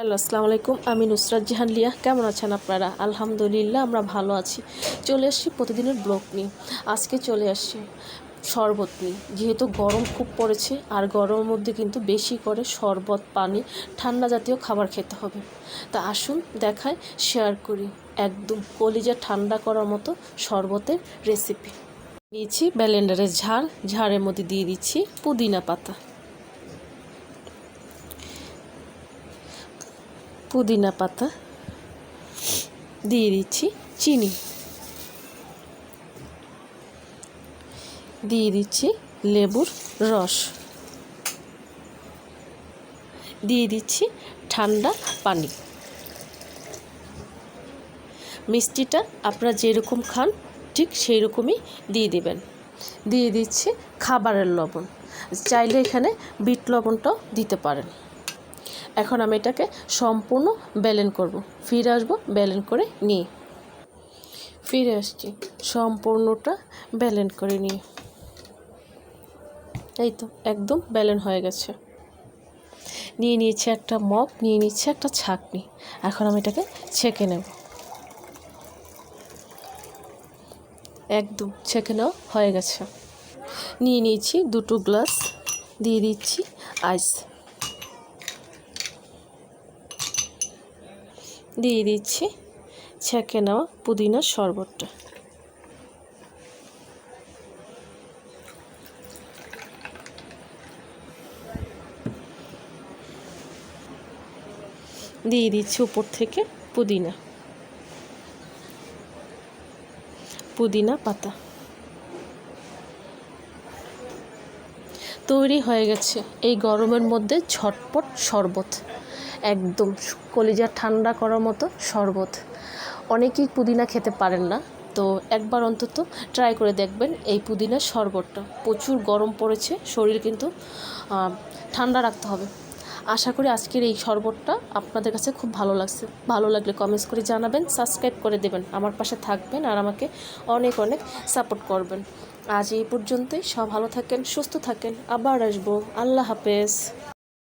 Hello, আসসালামু আলাইকুম। আমি নুসরাত জাহান লিয়া কেমন আছেন আপনারা? আলহামদুলিল্লাহ, আমরা ভালো আছি। চলে আসছি প্রতিদিনের ব্লগ নিয়ে। আজকে চলে আসছি শরবত নিয়ে। যেহেতু গরম খুব পড়েছে, আর গরমের মধ্যে কিন্তু বেশি করে শরবত, পানি, ঠান্ডা জাতীয় খাবার খেতে হবে। তা আসুন দেখায়, শেয়ার করি একদম কলিজা ঠান্ডা করার মতো শরবতের রেসিপি নিয়েছি ব্যালেন্ডারের ঝাড় ঝাড়ের মধ্যে দিয়ে দিচ্ছি পুদিনা পাতা। পুদিনা পাতা দিয়ে দিচ্ছি, চিনি দিয়ে দিচ্ছি লেবুর রস। দিয়ে দিচ্ছি ঠান্ডা পানি। মিষ্টিটা আপনারা যেরকম খান, ঠিক সেই রকমই দিয়ে দেবেন। দিয়ে দিচ্ছি খাবারের লবণ। চাইলে এখানে বিট লবণটাও দিতে পারেন। এখন আমি এটাকে সম্পূর্ণ ব্যালেন করব। ফিরে আসব, ব্যালেন করে নিয়ে। ফিরে আসছি, সম্পূর্ণটা ব্যালেন করে নিয়ে। এই তো, একদম ব্যালেন হয়ে গেছে। নিয়ে নিয়েছি একটা মগ, নিয়ে নিচ্ছে একটা ছাকনি। এখন আমি এটাকে ছেঁকে নেব। একদম ছেঁকে নেওয়া হয়ে গেছে। নিয়ে নিয়েছি দুটো গ্লাস, দিয়ে দিচ্ছি আইস। দিয়ে দিচ্ছি। ছেঁকে নেওয়া পুদিনার শরবতটা। দিয়ে দিচ্ছি উপর থেকে পুদিনা। পুদিনা পাতা। তৈরি হয়ে গেছে এই গরমের মধ্যে ঝটপট শরবত। একদম কলিজা ঠান্ডা করার মতো শরবত। অনেকেই পুদিনা খেতে পারেন না, তো একবার অন্তত ট্রাই করে দেখবেন এই পুদিনার শরবতটা। প্রচুর গরম পড়েছে, শরীর কিন্তু ঠান্ডা রাখতে হবে। আশা করি আজকের এই শরবতটা আপনাদের কাছে খুব ভালো লাগছে। ভালো লাগলে কমেন্টস করে জানাবেন সাবস্ক্রাইব করে দেবেন, আমার পাশে থাকবেন আর আমাকে অনেক অনেক সাপোর্ট করবেন। আজ এই পর্যন্তই, সব ভালো থাকেন, সুস্থ থাকেন, আবার আসব। আল্লাহ হাফেজ।